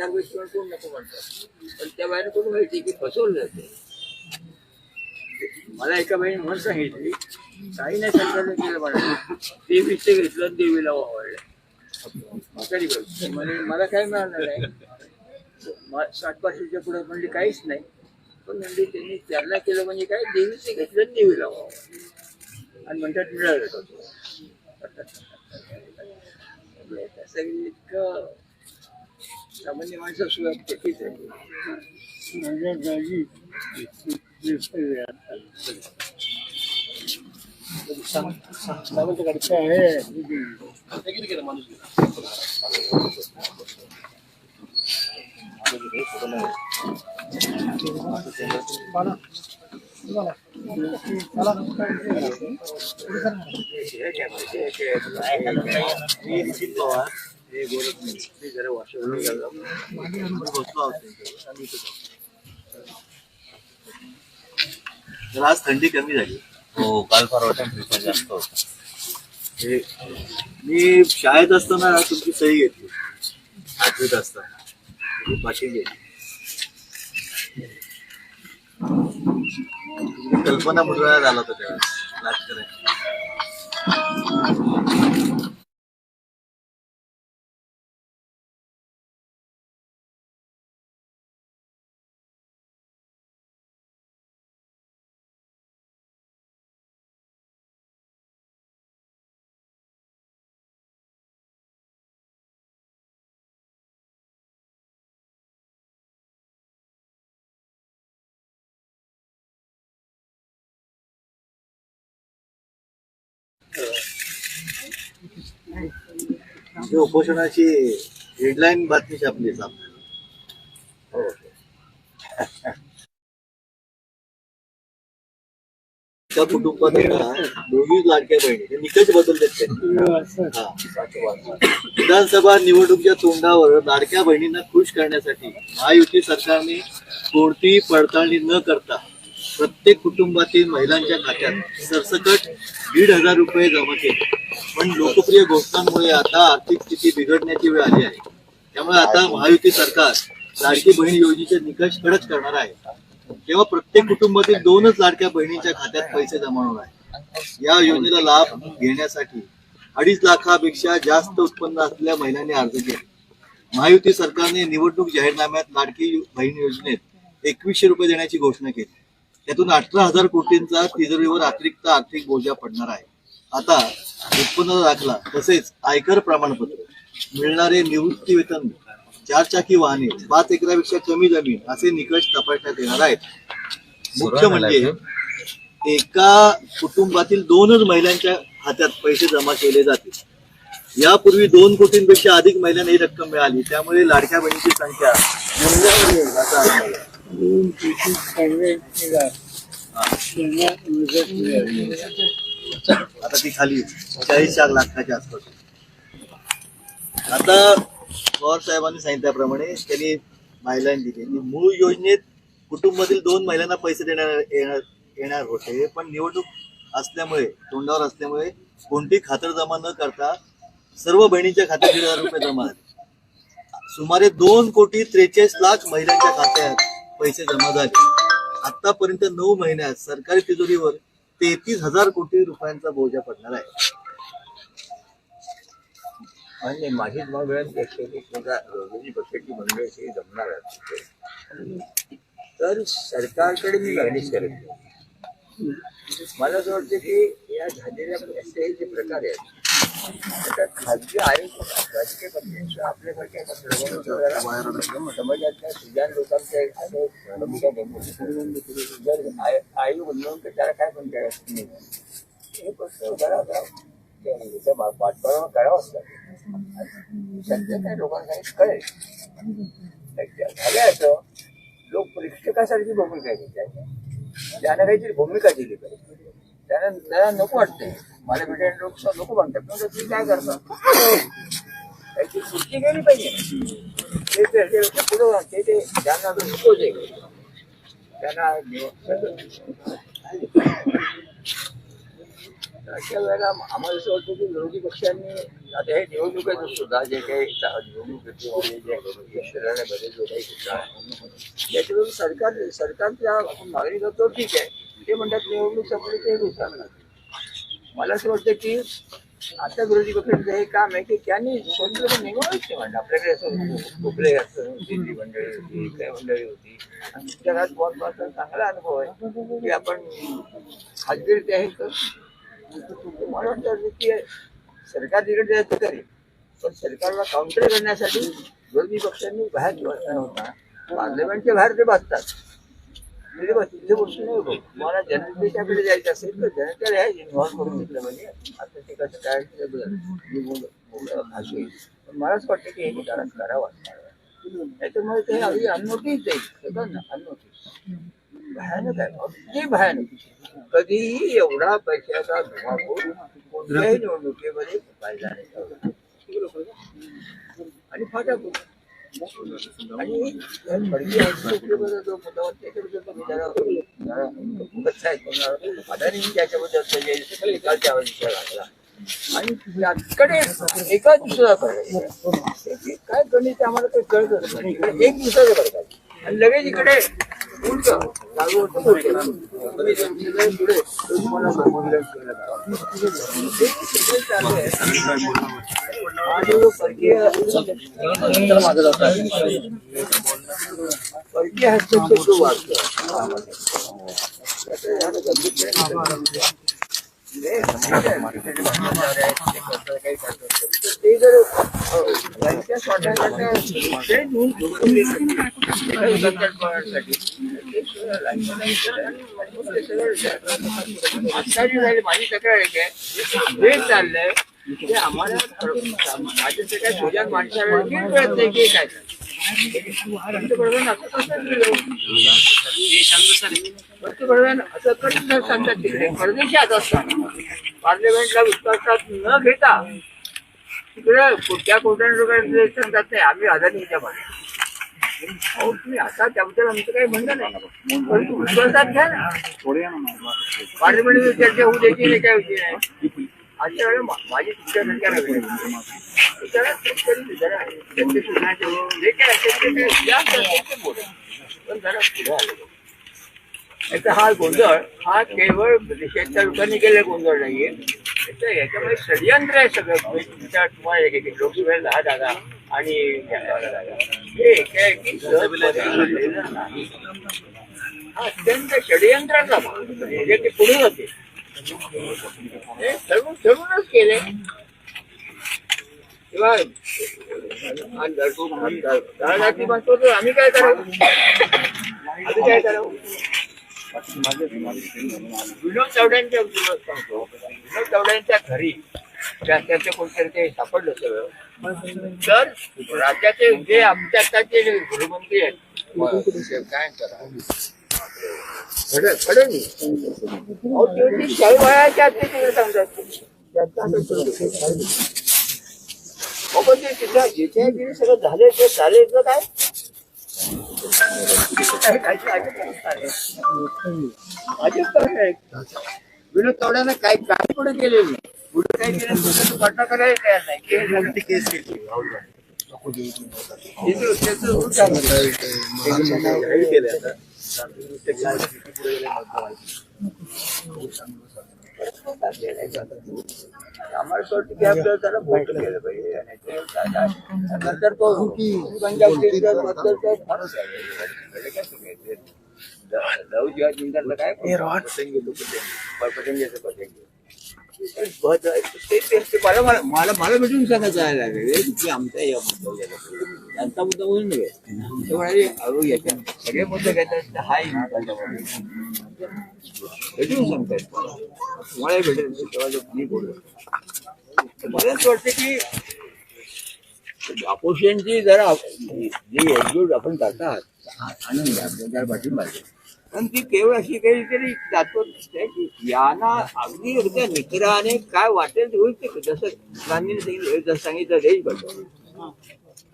चार पैसे कोण नको म्हणतात. पण त्या बाहेर कोण माहिती की फसवलं जाते मला एका बाईने म्हणून सांगितली काही नाही सरकारने केलं मला ते विषय घेतलं आणि देवीला वावरलं. म्हातारी म्हणजे मला काय मिळालं नाही मा- साठ पाचशेच्या पुढे म्हणजे काहीच नाही. पण म्हणजे त्यांनी त्यांना केलं म्हणजे काय? देवीचे घेतलं आणि देवीला वावरलं. आणि म्हणतात मिळालं होतं म्हणजे सगळी इतकं सामान्य माणसं सुद्धा चकीच आहे माझ्या जागी कडचे आहे मी नितीन पवार हे गोरखनाथ. मी जरा वाशिमला गेलो. बसलो आहोत आज थंडी कमी झाली. हो काल परवा टेम्परेचर जास्त होतं. हे मी शाळेत असताना तुमची सही घेतली. आठवीत असताना. पाशिंग घेतली कल्पना मुद्रा झाला होता त्यावेळेस नाटकरांची म्हणजे उपोषणाची हेडलाईन बातमी छापली हो. त्या कुटुंबात दोघीच लाडक्या बहिणी हे निकष त्यांनी हा. विधानसभा निवडणुकीच्या तोंडावर लाडक्या बहिणींना खुश करण्यासाठी महायुती सरकारने कोणतीही पडताळणी न करता प्रत्येक कुटुंबातील महिलांच्या खात्यात सरसकट दीड हजार रुपये जमा केले. पण लोकप्रिय घोषणांमुळे आता आर्थिक स्थिती बिघडण्याची वेळ आली आहे. त्यामुळे आता महायुती सरकार लाडकी बहीण योजनेचे निकष कडक करणार आहे. तेव्हा प्रत्येक कुटुंबातील दोनच लाडक्या बहिणींच्या खात्यात पैसे जमा होणार आहे या योजनेला लाभ घेण्यासाठी अडीच लाखापेक्षा जास्त उत्पन्न असलेल्या महिलांनी अर्ज केला. महायुती सरकारने निवडणूक जाहीरनाम्यात लाडकी बहीण योजनेत एकवीसशे रुपये देण्याची घोषणा केली. त्यातून अठरा हजार कोटींचा तिजोरीवर अतिरिक्त आर्थिक बोजा पडणार आहे. आता उत्पन्न दाखला तसेच आयकर प्रमाणपत्र मिळणारे निवृत्ती वेतन चारचाकी वाहने पाच एकरापेक्षा कमी जमीन असे निकष तपासण्यात येणार आहेत. मुख्य म्हणजे एका कुटुंबातील दोनच महिलांच्या खात्यात पैसे जमा केले जातील. यापूर्वी दोन कोटींपेक्षा अधिक महिलांना ही रक्कम मिळाली त्यामुळे लाडक्या बहिणीची संख्या दोन केला आता ती खाली चाळीस चार लाखाच्या आसपास. आता पवार साहेबांनी सांगितल्याप्रमाणे त्यांनी महिलांनी दिली. मूळ योजनेत कुटुंबातील दोन महिलांना पैसे देणार येणार येणार होते. पण निवडणूक असल्यामुळे तोंडावर असल्यामुळे कोणती खातर जमा न करता सर्व बहिणींच्या खात्यात दीड हजार रुपये जमा झाले. सुमारे दोन कोटी त्रेचाळीस लाख महिलांच्या खात्यात पैसे जमा झाले. आतापर्यंत नऊ महिन्यात सरकारी तिजोरीवर तेहतीस हजार कोटी रुपयांचा बोजा पडणार आहे. आणि माझी मग विनंती मंडळी जमणार आहे तर सरकारकडे मी मागणी करत मला असं वाटतं की या झालेल्या असे जे प्रकार आहेत. खाजगी आयोग राजकीय पक्षांचं आपल्यासारख्या एका सर्वांना समाजातल्या सुजान लोकांचे असे भूमिका घेतली जर आयोग म्हणून तर त्याला काय पण करायचं हे प्रश्न जरा जरा त्याचा पा- पाठपुरावा करावाच लागेल सध्या काय लोकांना काही कळेल झालं असं लोक प्रेक्षकासारखी भूमिका घेतात त्यानं काहीतरी भूमिका दिली पाहिजे. त्यांना त्यांना नको वाटते मला लोक नको पण तुम्ही काय करता? पाहिजे. ते पुढं त्यांना अशा वेळेला आम्हाला असं वाटतं की विरोधी पक्षांनी आता हे निवडणुकीत सुद्धा जे काही चा- निवडणूक होती वगैरे जे शहरामध्ये जो काही त्याच्यावरून सरकार सरकारच्या मागणी करतो ठीक आहे. ते म्हणतात निवडणूक संपली ते विचारणार मला असं वाटतं की आता विरोधी पक्षांचं हे काम आहे की त्यांनी स्वतंत्र निवडच नाही आपल्याकडे असं कुठले असं मंडळी होती काय मंडळी होती. आणि जगात बहुत चांगला अनुभव आहे की आपण खाजगी ते आहे तर मला वाटतं की सरकार तिकडे जायचं करेल पण सरकारला काउंटर करण्यासाठी विरोधी पक्षांनी बाहेर होता. पार्लमेंटच्या बाहेर ते बसतात म्हणजे बस तिथे गोष्ट नाही मला जनतेच्याकडे जायचं असेल तर जनतेला हे इन्व्हॉल्व करून घेतलं म्हणजे आता ते कसं काय मी बोल बोल- येईल. पण मलाच वाटतं की हे कारण करावा त्याच्यामुळे ते अगदी अननोटीस जाईल सगळं अननोटीस भयानक आहे. अगदी भयानक. कधीही एवढा पैशाचा धुमाकूळ कोणत्याही निवडणुकीमध्ये पाहिला नाही. आणि फाटा आणि खडकी अदानी त्याच्याबद्दल विषय लागला आणि त्याकडे एका दिवसाला काय गणित आम्हाला काही कळत नाही एक दिवसाचं करतात आणि लगेच इकडे परकीय हस्तक्षेप वाढतो ते जर आता माझी तक्रार आहे काय चाललंय ते आम्हाला माझ्या सगळ्या सोजात माणसाला नाही की काय? पंतप्रधान असं कसं सांगतात तिकडे परदेशात असताना पार्लमेंटला विश्वासात न घेता तिकडे कुठल्या कोट्याने रुपये सांगतात नाही आम्ही अदानीच्या मागे अहो तुम्ही आता त्याबद्दल आमचं काही म्हणणं नाही परंतु विश्वासात घ्या ना पार्लमेंटमध्ये चर्चा होऊ द्यायची नाही काय होती नाही अशा वेळेला माझी तुमच्या सरकारला जे पण जरा आलं. हा गोंधळ हा केवळ देशाच्या लोकांनी केलेला गोंधळ नाहीये. याचं याच्यामध्ये षडयंत्र आहे सगळं. तुमच्या तुम्हाला एक- लोकसभेला दहा जागा आणि हे नाही. हा अत्यंत षडयंत्राचा भाग. म्हणजे ते पुढे होते. ठरवून ठरवूनच केले किंवा आणि दर्शून तळागाळाची आम्ही काय करावं? आम्ही काय करावं विनोद चौड्यांच्या सांगतो विनोद चौड्यांच्या घरी त्याचं कोणतरी ते सापडलं सगळं तर राज्याचे जे आमच्या आताचे जे गृहमंत्री आहेत काय करा फडणवीस अहो, ते ते शाहू वयाच्या तिथं सगळं झाले ते झाले काय? विनोद चौड्यानं काय काय पुढे केलेलं नाही पुढे काय केलं त्याचं घटना करायला तयार नाही की हे आम्हाला असं वाटतं की आपल्याला त्याला मोठं केलं पाहिजे काय- नंतर तो पतंगी लोक पतंगी मला मला मला भेटून सांगायचं जायला लागेल की आमचा या मुद्दा त्यांचा मुद्दा म्हणून नव्हे ते म्हणाले अहो याच्या सगळे मुद्दे घेतात हाय हाही मुद्दा भेटून सांगतायत तुम्हाला भेटेल तेव्हा मी बोललो मलाच मला असं वाटतं की अपोजिशनची जरा जी एकजूट आपण करतात आनंद आहे जरा पाठिंबा आणि पण ती केवळ अशी काहीतरी जातो यांना अगदी हृदय निकराने काय वाटेल ते होईल ते जसं गांधीने सांगितलं जसं सांगितलं देश बदल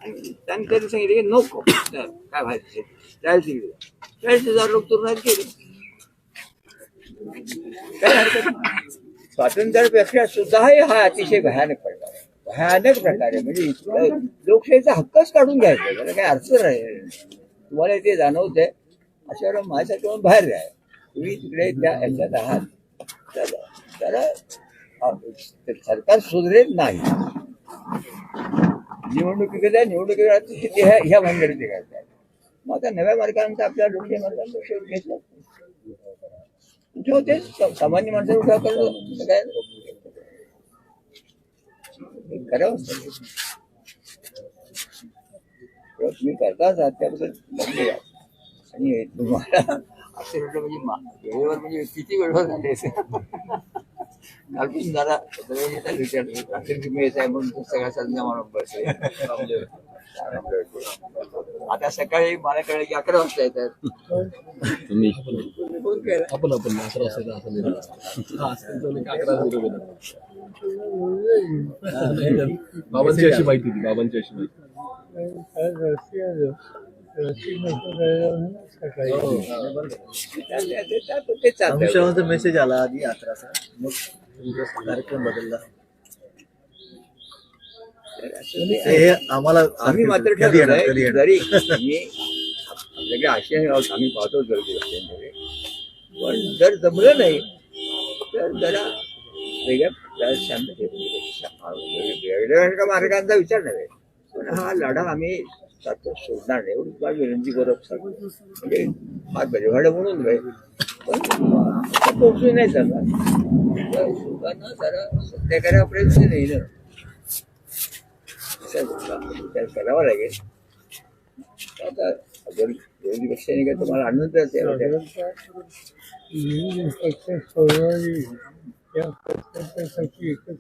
आणि त्यांनी कधी सांगितलं की नको. तर काय व्हायचं? चाळीस हजार चाळीस हजार लोक तुरुंगात गेले. काय हरकत स्वातंत्र्यापेक्षा सुद्धाही हा अतिशय भयानक प्रकार आहे. भयानक प्रकारे म्हणजे लोकशाहीचा हक्कच काढून घ्यायचा. त्याला काही अर्थ नाही. तुम्हाला ते जाणवत आहे अशा वेळेला माझ्यासाठी बाहेर आहे तुम्ही तिकडे त्या याच्यात आहात. तर तर सरकार सुधरेल नाही. निवडणुकीकडे निवडणुकीकडे ते ह्या ह्या भानगडीत ते करतात मग आता नव्या मार्गांचा आपल्या लोकशाही मार्गांचा शोध घेतला. कुठे होते सामान्य माणसं उठा करणं काय? हे करावं. तुम्ही करताच आहात त्याबद्दल धन्यवाद आणि तुम्हाला असं म्हटलं म्हणजे मा- वेळेवर म्हणजे किती वेळेवर झाले कालपासून जरा आहे म्हणून सगळ्या संध्या म्हणून बसले आता सकाळी मला कळलं की अकरा वाजता येतात आपण आपण अकरा वाजता. हा. बाबांची अशी माहिती होती बाबांची अशी माहिती अमित मेसेज आला आधी अकराचा मग कार्यक्रम बदलला. हे आम्हाला आम्ही मात्र ठरवलंय जरी मी आपल्याकडे आशय आहोत आम्ही पाहतो गर्दी असल्यामुळे पण जर जमलं नाही तर जरा वेगळ्या वेगळ्या मार्गांचा विचार नव्हे. पण हा लढा आम्ही सारखं सोडणार नाही एवढी माझी विनंती करत म्हणजे फार बरेवाडं म्हणून नव्हे पण पोचू पोहोचून नाही चालणार तर लोकांना जरा प्रयत्न नाही ना. विचार करावा लागेल. आता दोन विरोधी पक्षाने काय तुम्हाला आनंदच आहे साधारणतः विविध पक्ष एकत्र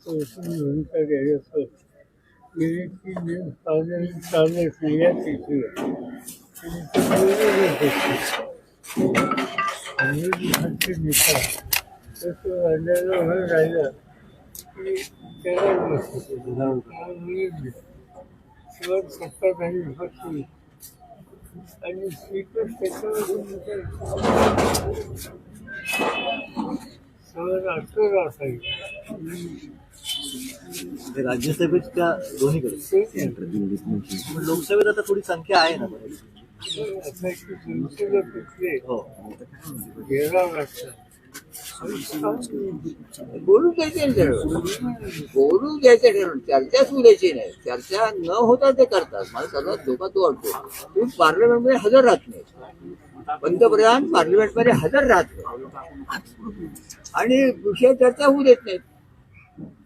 बसून भूमिका घ्यायची असत गेले तीन दिवस पावले चालले नाही या तिथे विरोधी नेता तसं वाढल्याला भर राहिलं की त्याला नसतं शेवट सत्ता काही विपक्षी आणि श्रीकृष्ण त्याच्यावर सगळं अठरा असायचं राज्यसभेत राज्यसभेच्या दोन्हीकडे. लोकसभेत आता थोडी संख्या आहे ना. हो. बोलू द्यायचे बोलू द्यायचं ठरवून. चर्चा सुरू द्यायची नाही. चर्चा न होता ते करतात. मला सर्वात धोका तो वाटतो. तुम्ही पार्लमेंटमध्ये हजर राहत नाही. पंतप्रधान पार्लमेंटमध्ये हजर राहत नाही. आणि विषय चर्चा होऊ देत नाहीत.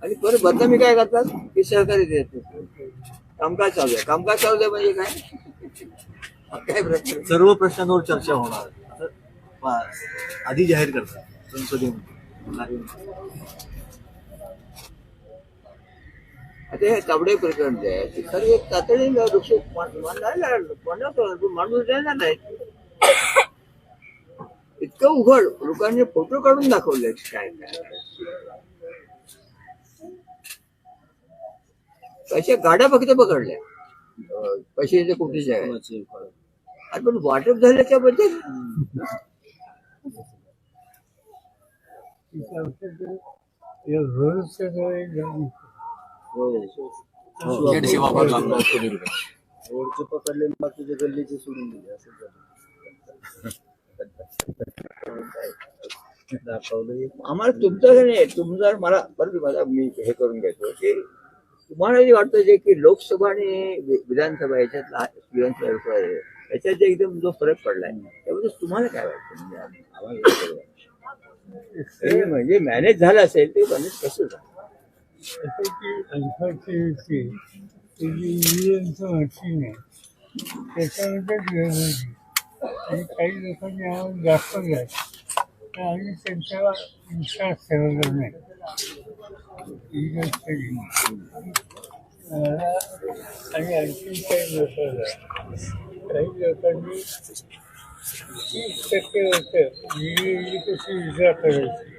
आणि परत बदनामी काय करतात? की सहकार्य देत कामकाज चालू आहे. कामकाज चालू आहे म्हणजे काय? काय प्रश्न? सर्व प्रश्नांवर चर्चा होणार. आधी जाहीर करतात. संसदेमध्ये आता हे ताबडे प्रकरण जे आहे ते एक तातडीने वृक्ष माणूस देणार नाही. इतकं उघड. लोकांनी फोटो काढून दाखवले. काय काय? पैसे गाड्या फक्त पकडल्या पैशाच्या कोटीच्या आहेत. पण वाटप झाल्याच्या बद्दल. रोडचे पकडले बाकीचे गल्लीचे सोडून दिले असं झालं. दाखवलं एक आम्हाला तुमचं हे नाही तुमचं मला परत मी हे करून घेतो की तुम्हाला जे वाटतं जे की लोकसभा आणि विधानसभा याच्यातला विधानसभा याच्यात जे एकदम जो फरक पडलाय त्याबद्दल तुम्हाला काय वाटतं? म्हणजे म्हणजे मॅनेज झालं असेल ते मॅनेज कसं झालं? मशीन आहे त्याच्यामध्ये आणि काही लोकांनी आम्हाला आहे तर आम्ही त्यांच्यावर विश्वास ठेवला नाही. आणि आणखी काही लोकांना काही लोकांनी तीस टक्के होतं वेगळी कशी विजा करायची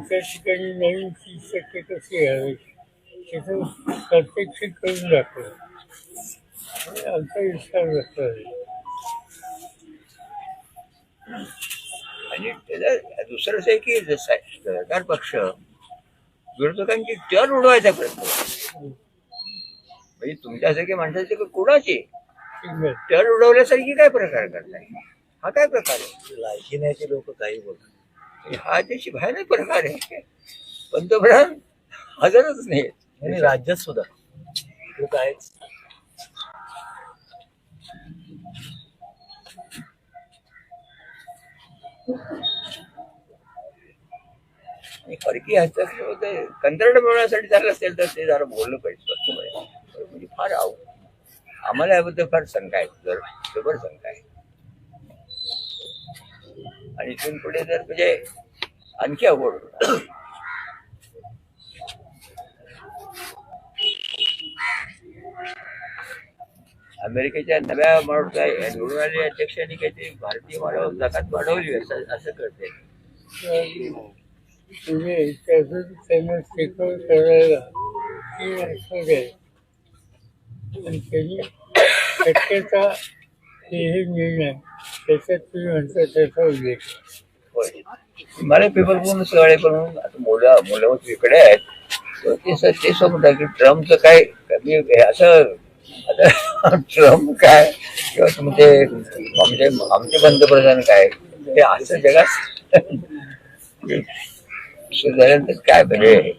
त्या ठिकाणी नवीन तीस टक्के कशी घालायची त्याचं प्रात्यक्षिक करून दाखवलं आमचा विचार बसला आणि त्याला दुसरं असं आहे की जसं सरकार पक्ष विरोधकांची टर उडवायचा प्रयत्न. म्हणजे तुमच्यासारखे माणसाचे का कुणाचे? टर उडवल्यासारखी काय प्रकार करताय? हा काय प्रकार आहे? लायकीण्याचे लोक काही बोलतात हा त्याची भयानक प्रकार आहे. पंतप्रधान हजरच नाही आणि राज्यात सुद्धा इकडे कायच आणि परकीय हस्तक्षेप होते कंत्राट मिळवण्यासाठी झालं असेल तर ते जरा बोललं पाहिजे स्वच्छपणे म्हणजे फार आव आम्हाला याबद्दल फार शंका आहे. जर जबर शंका आहे. आणि इथून पुढे जर म्हणजे आणखी अवघड अमेरिकेच्या नव्या माणूस निवडून आलेल्या अध्यक्षांनी काहीतरी भारतीय मानव जगात वाढवली असं असं करते म्हणजे त्यातून त्यांना शिकवण करायला तीन वर्ष गेले आणि त्यांनी शक्यता हेही निर्णय त्याच्यात तुम्ही म्हणता त्याचा उल्लेख. हिमालय पेपर पूर्ण सगळे करून आता मुलं मुलं इकडे आहेत. ते सर ते समजतात की ट्रम्पचं काय मी असं आता ट्रम्प काय? किंवा तुमचे आमचे आमचे पंतप्रधान काय? ते असं जगात झाल्यानंतर काय म्हणजे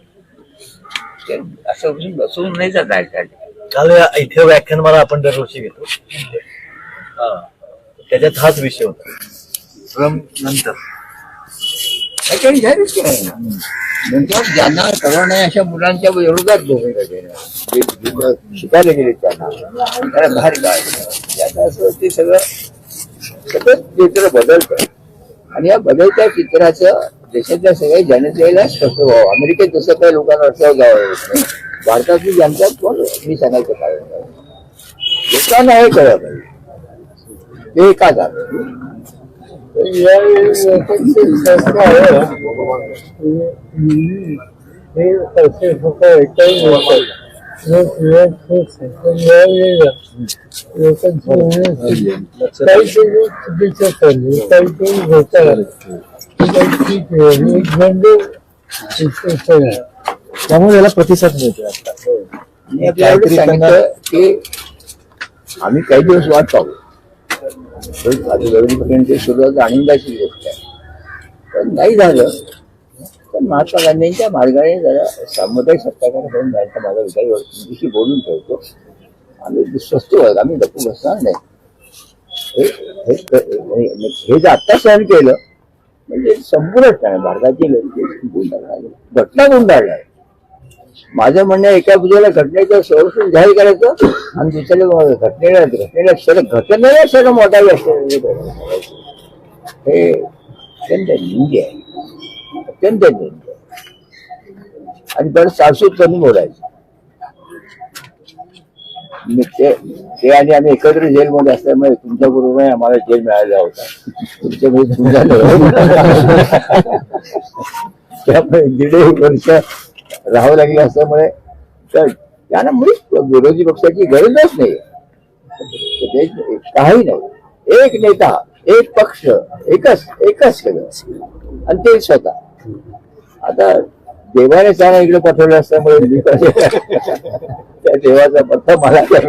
ते असं बसून बसून नाही जात आहे काल या- इथे व्याख्यानमाला आपण दरवर्षी घेतो. हा. त्याच्यात हाच विषय होता. ट्रम्प नंतर. त्याच्याने जाहीरच केलं ना. नंतर ज्यांना कळलं नाही अशा मुलांच्या विरोधात भूमिका घेणं जे जिथं शिकायला गेले त्यांना. त्याला बाहेर काढणं याचं असं ते सगळं सतत चित्र बदलतं. आणि या बदलत्या चित्राचं देशातल्या सगळ्या जनतेला स्पष्ट व्हावं अमेरिकेत जसं काही लोकांना अडचण जावं भारतातली जनता कोण मी सांगायचं कारण लोकांना हे कळलं पाहिजे ते का झालं लोकांची हे पैसे चुकीचं काही ठीक त्यामुळे याला प्रतिसाद मिळतो आता. सांगितलं की आम्ही काही दिवस वाट पाहू. पक्षांची सुरुवात आनंदाची गोष्ट आहे. पण नाही झालं तर महात्मा गांधींच्या मार्गाने जरा सामुदायिक सत्ताकार होऊन जायचा माझा विचार तुमच्याशी बोलून ठेवतो. आम्ही स्वस्त आहोत. आम्ही गप्प बसणार नाही. हे हे- हे हे जर आत्ता सहन केलं म्हणजे संपूर्णच नाही भारताची लोकशाही गुंडाळणार घटना गुंडाळणार माझं म्हणणं एका बाजूला घटनेचं संरक्षण जाहीर करायचं आणि दुसऱ्या घटनेला घटनेला सगळं घटनेला सगळं मोठा व्यस्त हे अत्यंत निंदी आहे. अत्यंत निंदी आहे. आणि सासू सासूतपणे बोलायचं ते ते आणि आम्ही एकत्र जेलमध्ये असल्यामुळे तुमच्या बरोबर आम्हाला जेल मिळाला होता. तुमच्या त्यामुळे दीड एक वर्ष राहावं लागलं असल्यामुळे तर त्यांना मुळीच विरोधी पक्षाची गरजच नाही. काही नाही. एक नेता एक पक्ष एकच एकच केलं. आणि ते स्वतः. आता देवाने त्यांना इकडे पाठवलं असल्यामुळे मी त्या देवाचा पत्ता मला काय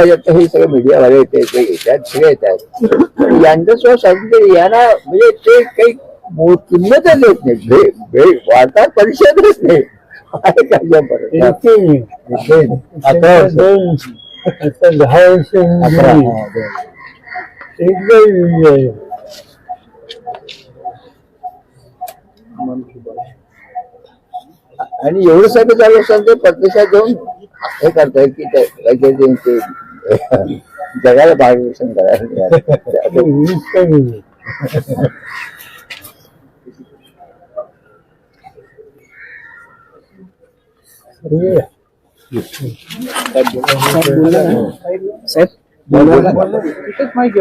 याचं हे सगळं मीडियावाले येते ते येतात सगळे येतात यांचं सुद्धा सांगितलं यांना म्हणजे ते काही किंमतच देत नाही भे भे वार्ता परिषदच नाही आहे का या परत? एकही नाही. आता आता दहा वर्ष अकरा. हा, दोन. आहे. आणि एवढं सगळं चालू असताना ते प्रत्यक्षात जाऊन हे करताय की ते लगेच ते जगाला मार्गदर्शन करायला मिळालं. ते वीस कमी आहे. हे साहेब आईची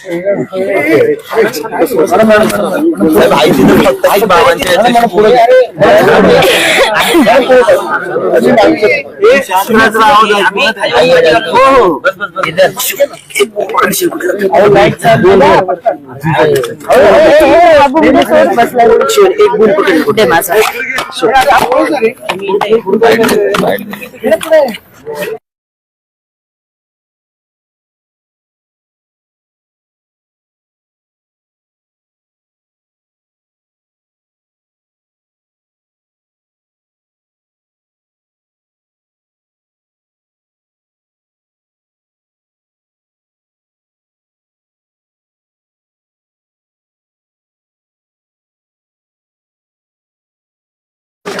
तर फक्त आई बाबांच्या याच्याशी पुढे- शांतच राहावं लागतं. हो, हो. बस, बस, बस. कुठे माझा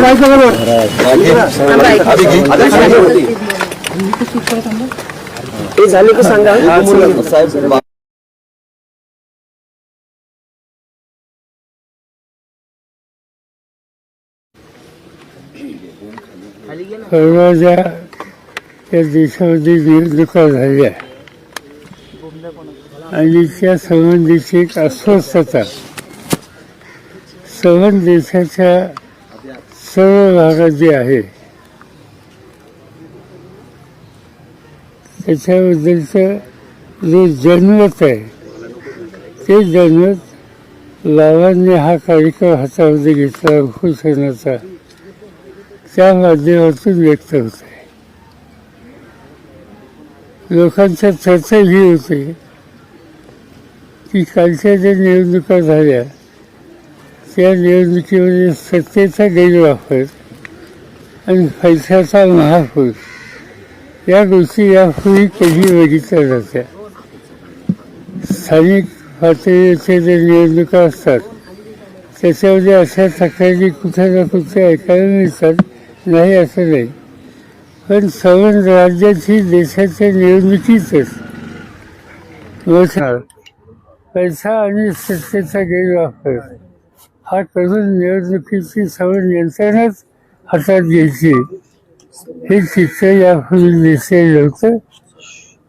पाय उचलतो मी साहेब त्या देशामध्ये निवडणुका झाल्या आणि त्या संबंधीची एक अस्वस्थता. संबंध देशाच्या सर्व भागात जे आहे. त्याच्याबद्दलचं जे जनमत आहे ते जनमत लावांनी हा कार्यक्रम हातामध्ये घेतला घोषणाचा त्या माध्यमातून व्यक्त होत आहे लोकांच्या चर्चा ही होते की कालच्या ज्या निवडणुका झाल्या त्या निवडणुकीमध्ये सत्तेचा गैरवापर आणि पैशाचा महापूर या गोष्टी यापूर्वी कधी बघितल्या जात्या स्थानिक पातळीवरच्या ज्या निवडणुका असतात त्याच्यामध्ये अशा तक्रारी कुठे ना कुठे ऐकायला मिळतात. नाही असं नाही. पण संबंध राज्याची देशाच्या निवडणुकीतच मोठा पैसा आणि सत्तेचा गैरवापर. हा करून निवडणुकीची सवय यंत्रणाच हातात घ्यायची. हे चित्र यापूर्वी दिसलेलं होतं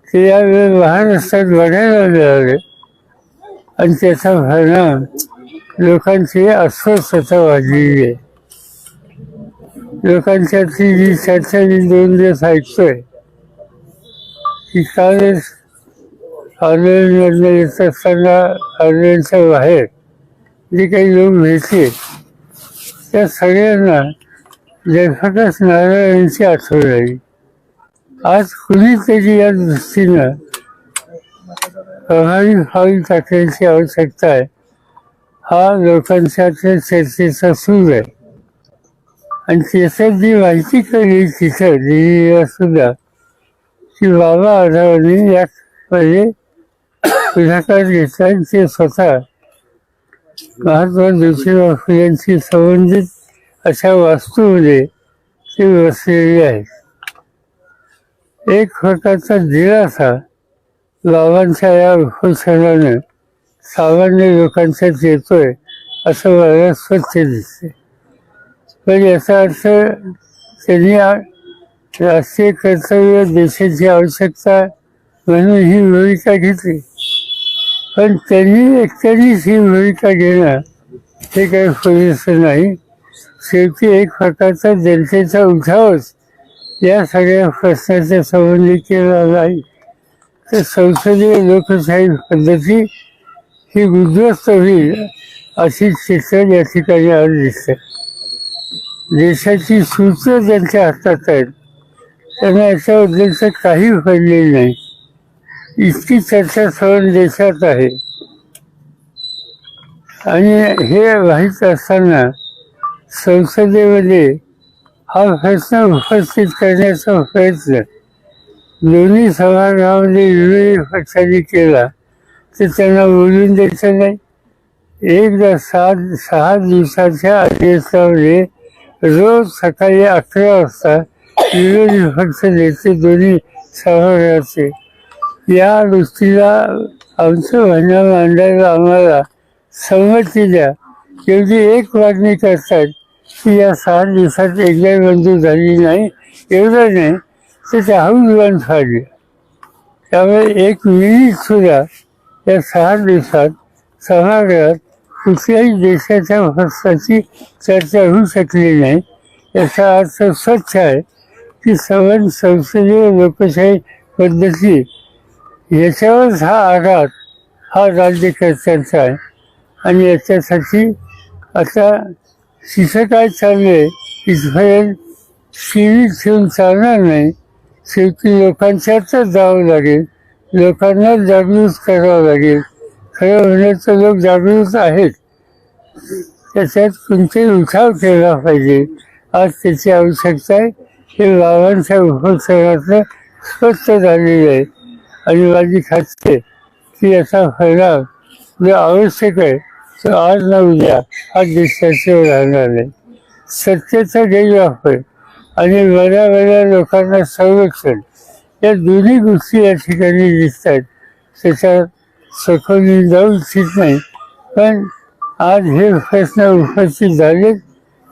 ते यावेळी महाराष्ट्रात वाढायला मिळाले आणि त्याचा परिणाम लोकांची अस्वस्थता वाढलेली आहे. लोकांच्यातली जी चर्चा मी दोन दिवस ऐकतोय की कालच आंदोलनामधनं येत असताना आंदोलनाच्या बाहेर जे काही लोक मिळते त्या सगळ्यांना लेखकच नारायणांची आठवण आली आज कुणीतरी या दृष्टीनं प्रभावी पाऊल टाकण्याची आवश्यकता आहे. हा लोकांच्या चर्चेचा सूर आहे. आणि त्याच्यात जी माहिती कळली तिथं दिल्लीला सुद्धा की बाबा आढावांनी यामध्ये पुढाकार घेतला आणि ते स्वतः महात्मा ज्योतिबा यांशी संबंधित अशा वास्तूमध्ये ते वसलेली आहेत एक प्रकारचा दिलासा बाबांच्या या उपोषणानं सामान्य लोकांच्यात येतोय असं मला स्वच्छ दिसते पण याचा अर्थ त्यांनी राष्ट्रीय कर्तव्य देशाची आवश्यकता म्हणून ही भूमिका घेतली. पण त्यांनी एकट्यानेच ही भूमिका घेणं हे काही सोयीचं नाही. शेवटी एक प्रकारचा जनतेचा उठावच या सगळ्या प्रश्नाच्या संबंधी केला नाही. तर संसदीय लोकशाही पद्धती ही उद्ध्वस्त होईल अशी चित्र या ठिकाणी आज दिसते. देशाची सूत्र ज्यांच्या हातात आहेत त्यांना याच्याबद्दलचं काही पडलेलं नाही. इतकी चर्चा सण देशात आहे. आणि हे माहीत असताना संसदेमध्ये हा प्रश्न उपस्थित करण्याचा प्रयत्न दोन्ही सभागृहामध्ये विरोधी पक्षांनी केला तर त्यांना बोलून द्यायचं नाही. एकदा सात सहा दिवसाच्या अधिवेशनामध्ये रोज सकाळी अकरा वाजता विरोधी पक्ष नेते दोन्ही सभागृहाचे या गोष्टीला आमचं म्हणणं मांडायला आम्हाला संमती द्या. एवढी एक मागणी करतात की या सहा दिवसात एकदाही मंजूर झाली नाही एवढं नाही तर त्या हौजवान फाडले त्यामुळे एक मिनिट सुद्धा या सहा दिवसात सभागृहात कुठल्याही देशाच्या हस्ताची चर्चा होऊ शकली नाही. याचा अर्थ स्वच्छ आहे की सवन संसदीय लोकशाही पद्धती याच्यावरच हा आघात हा राज्यकर्त्यांचा आहे. आणि याच्यासाठी आता तिथं काय चाललंय इथपर्यंत सिरीज ठेवून चालणार नाही. शेवटी लोकांच्यातच जावं लागेल. लोकांना जागृत करावं लागेल. खरं म्हणण्याचं लोक जागृत आहेत. त्याच्यात कोणते उठाव केला पाहिजे. आज त्याची आवश्यकता आहे. हे बाबांच्या उपक्रमातलं स्पष्ट झालेलं आहे. आणि माझी खात्री आहे की याचा फायदा जे आवश्यक आहे तो आज ना उद्या हा देशाशिवाय राहणार नाही. सत्तेचा गैरवापर आणि बऱ्या बऱ्या लोकांना संरक्षण या दोन्ही गोष्टी या ठिकाणी दिसत आहेत त्याच्यात सखोली जाऊ इच्छित नाही पण आज हे प्रश्न उपस्थित झाले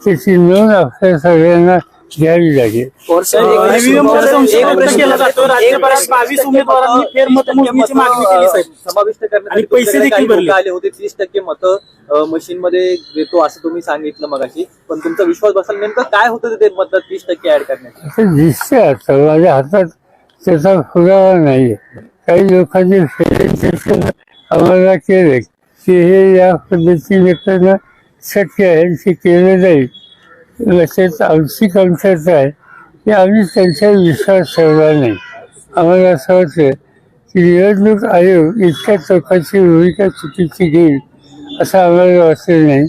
त्याची नोंद आपल्या सगळ्यांना घ्यावी लागेल ईव्हीएम वर संशय व्यक्त केला जातो राज्यभरात बावीस उमेदवारांनी फेरमतमोजणीची मागणी केली साहेब. समाविष्ट करण्यासाठी आणि पैसे तुमच्याकडे देखील काही भरले. आले होते तीस टक्के मतं मशीन मध्ये देतो असं तुम्ही सांगितलं मगाशी. पण तुमचा विश्वास बसायला नेमकं काय होतं ते मतं तीस टक्के ऍड आता माझ्या हातात त्याचा पुरावा नाही काही लोकांनी आम्हाला केले. की हे या पद्धतीने करणं शक्य आहे ते केलं जाईल. तसेच आमची कमतरता आहे. की आम्ही त्यांच्यावर विश्वास ठेवला नाही. आम्हाला असं वाटतं की निवडणूक आयोग इतक्या चौकाची भूमिका चुकीची घेईल असं आम्हाला वाटलं नाही.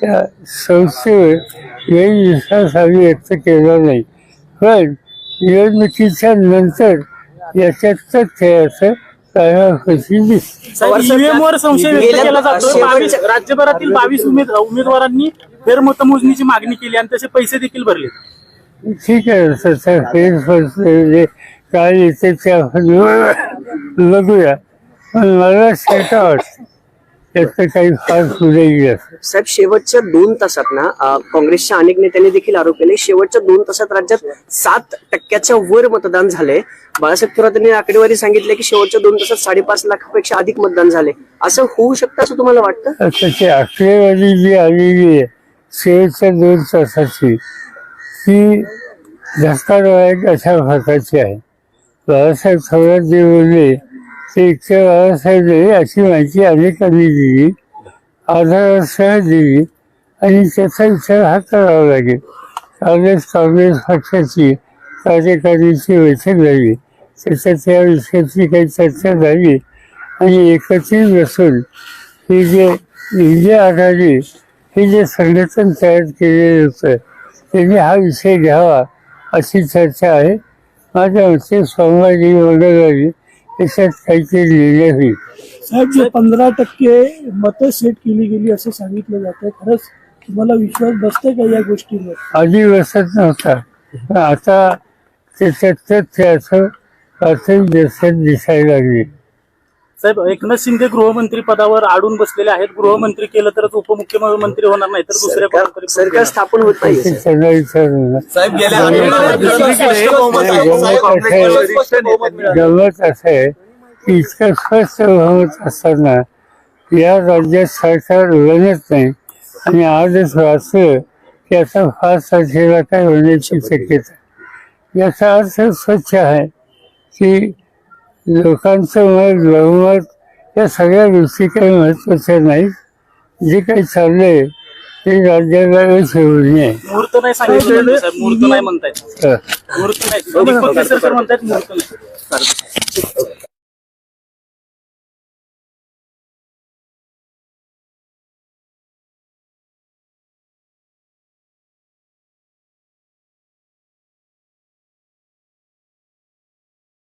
त्या संस्थेवर गैरविश्वास आम्ही व्यक्त केला नाही. पण निवडणुकीच्या नंतर याच्यात वर संशय व्यक्त केला जातो राज्यभरातील बावीस उमेद उमेदवारांनी फेरमतमोजणीची मागणी केली आणि तसे पैसे देखील भरले. ठीक आहे काय येते बघूया. पण मला शंका वाटते. त्याचं काही फार पुढे गेलं साहेब शेवटच्या दोन तासात ना अं, काँग्रेसच्या अनेक नेत्यांनी देखील आरोप केले. शेवटच्या दोन तासात राज्यात सात टक्क्याच्या वर मतदान झाले बाळासाहेब थोरात यांनी आकडेवारी सांगितले की शेवटच्या दोन तासात साडेपाच लाखापेक्षा अधिक मतदान झाले. असं होऊ शकतं असं तुम्हाला वाटतं? आकडेवारी जी आलेली आहे शेवटच्या दोन तासाची ती धक्कादायक अशा भागाची आहे. बाळासाहेब थोरात जे बोलले ते इतके बाळासाहेब नाही अशी माहिती अनेकांनी दिली. आधारासह दिली. आणि त्याचा विचार हा करावा लागेल. काँग्रेस काँग्रेस पक्षाची कार्यकारिणीची बैठक झाली. त्याच्यात या विषयाची काही चर्चा झाली. आणि एकत्रित बसून ही जे इंडिया आघाडी हे जे संघटन तयार केलेलं होतं त्यांनी हा विषय घ्यावा अशी चर्चा आहे. माझ्या मते सोमवारी मंगळवारी त्याच्यात काहीतरी निर्णय होईल साहेब जे पंधरा टक्के मतं सेट केली गेली असं सांगितलं जातं खरंच तुम्हाला विश्वास बसते का या गोष्टीवर? आधी बसत नव्हता. पण आता त्याच्यात तथ्याचं प्राथमिक दर्शन दिसायला लागली. साहेब एकनाथ शिंदे गृहमंत्री पदावर आडून बसलेले आहेत. गृहमंत्री केलं तरच उपमुख्यमंत्री होणार नाही तर दुसऱ्या सरकार कोणातरी सरकार स्थापन होत नाही साहेब. गेल्या असं आहे- की इतकं स्पष्ट बहुमत असताना या राज्यात सरकार बनत नाही. आणि आजच वाचलं की आता फार तारखेला काय होण्याची शक्यता. याचा अर्थ स्वच्छ आहे की लोकांचं मत बहुमत या सगळ्या गोष्टी काही महत्त्वाच्या नाहीत. जे काही चाललंय ते राज्याला मुहूर्त नाही सांगितलं जातं, साहेब. मुहूर्त नाही म्हणतायत. तर मुहूर्त नाही. दीपक केसरकर म्हणतायत मुहूर्त नाही.